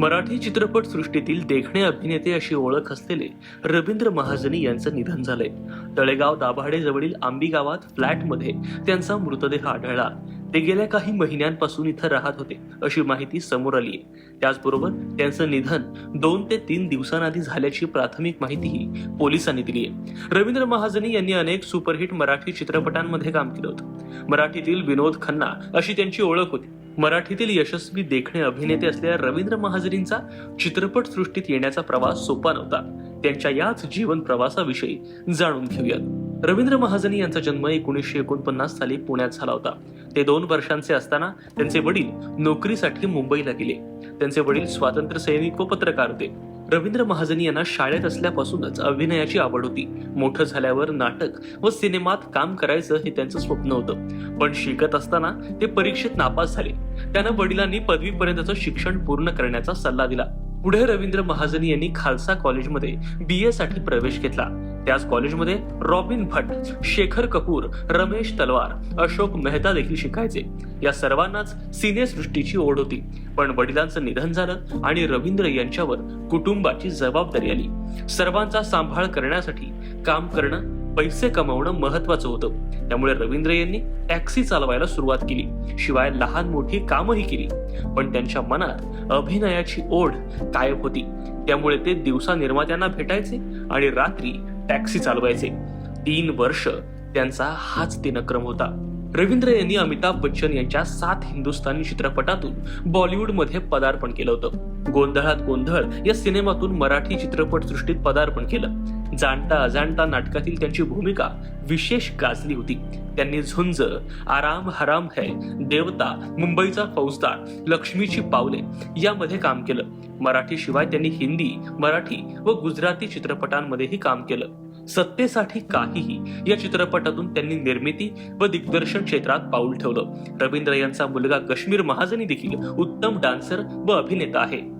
मराठी चित्रपट सृष्टीतील देखणे अभिनेते अशी ओळख असलेले रवींद्र महाजनी यांचं निधन झालंय. तळेगाव दाभाडे जवळील आंबी गावात फ्लॅटमध्ये त्यांचा मृतदेह आढळला. ते गेल्या काही महिन्यांपासून इथं राहत होते अशी माहिती समोर आली आहे त्याचबरोबर त्यांचं निधन दोन ते तीन दिवसांआधी झाल्याची प्राथमिक माहितीही पोलिसांनी दिली आहे रवींद्र महाजनी यांनी अनेक सुपरहिट मराठी चित्रपटांमध्ये काम केलं होतं. मराठीतील विनोद खन्ना अशी त्यांची ओळख होती. मराठीतील यशस्वी देखणे अभिनेते असलेल्या रवींद्र महाजरींचा चित्रपट सृष्टीत येण्याचा प्रवास सोपा नव्हता. त्यांच्या याच जीवन प्रवासाविषयी जाणून घेऊयात. रवींद्र महाजनी यांचा जन्म एकोणीसशे एकोणपन्नास साली पुण्यात झाला होता. ते दोन वर्षांचे असताना त्यांचे वडील नोकरीसाठी मुंबईला गेले. त्यांचे वडील स्वातंत्र्य सैनिक व पत्रकार होते. रवींद्र महाजनी यांना शाळेत असल्यापासूनच अभिनयाची आवड होती. मोठं झाल्यावर नाटक व सिनेमात काम करायचं हे त्यांचं स्वप्न होतं. पण शिकत असताना ते परीक्षेत नापास झाले. त्यानं वडिलांनी पदवीपर्यंतचं शिक्षण पूर्ण करण्याचा सल्ला दिला. पुढे रवींद्र महाजन यांनी खालसा कॉलेजमध्ये बी ए साठी प्रवेश घेतला. त्याच कॉलेजमध्ये रॉबिन भट्ट शेखर कपूर रमेश तलवार अशोक मेहता देखील शिकायचे. या सर्वांनाच सिनेसृष्टीची ओढ होती. पण वडिलांचं निधन झालं आणि रवींद्र यांच्यावर कुटुंबाची जबाबदारी आली. सर्वांचा सांभाळ करण्यासाठी काम करणं पैसे कमावणं महत्वाचं होतं. त्यामुळे रवींद्र यांनी टॅक्सी चालवायला सुरुवात केली. शिवाय लहान मोठी कामही केली. पण त्यांच्या मनात अभिनयाची ओढ कायम होती. त्यामुळे ते दिवसा निर्मात्यांना भेटायचे आणि रात्री टॅक्सी चालवायचे. तीन वर्ष त्यांचा हाच दिनक्रम होता. रवींद्र यांनी अमिताभ बच्चन यांच्या सात हिंदुस्थानी चित्रपटातून बॉलिवूडमध्ये पदार्पण केलं होतं. गोंधळात गोंधळ या सिनेमातून मराठी चित्रपट सृष्टीत पदार्पण केलं. जाणता अजाणता नाटकातील त्यांची भूमिका विशेष गाजली होती. त्यांनी झुंज आराम हराम है देवता मुंबईचा फौजदार लक्ष्मीची पावले यामध्ये काम केलं. मराठी शिवाय त्यांनी हिंदी मराठी व गुजराती चित्रपटांमध्येही काम केलं. सत्तेसाठी काहीही या चित्रपटातून त्यांनी निर्मिती व दिग्दर्शन क्षेत्रात पाऊल ठेवलं. रवींद्र यांचा मुलगा कश्मीर महाजनी देखील उत्तम डान्सर व अभिनेता आहे.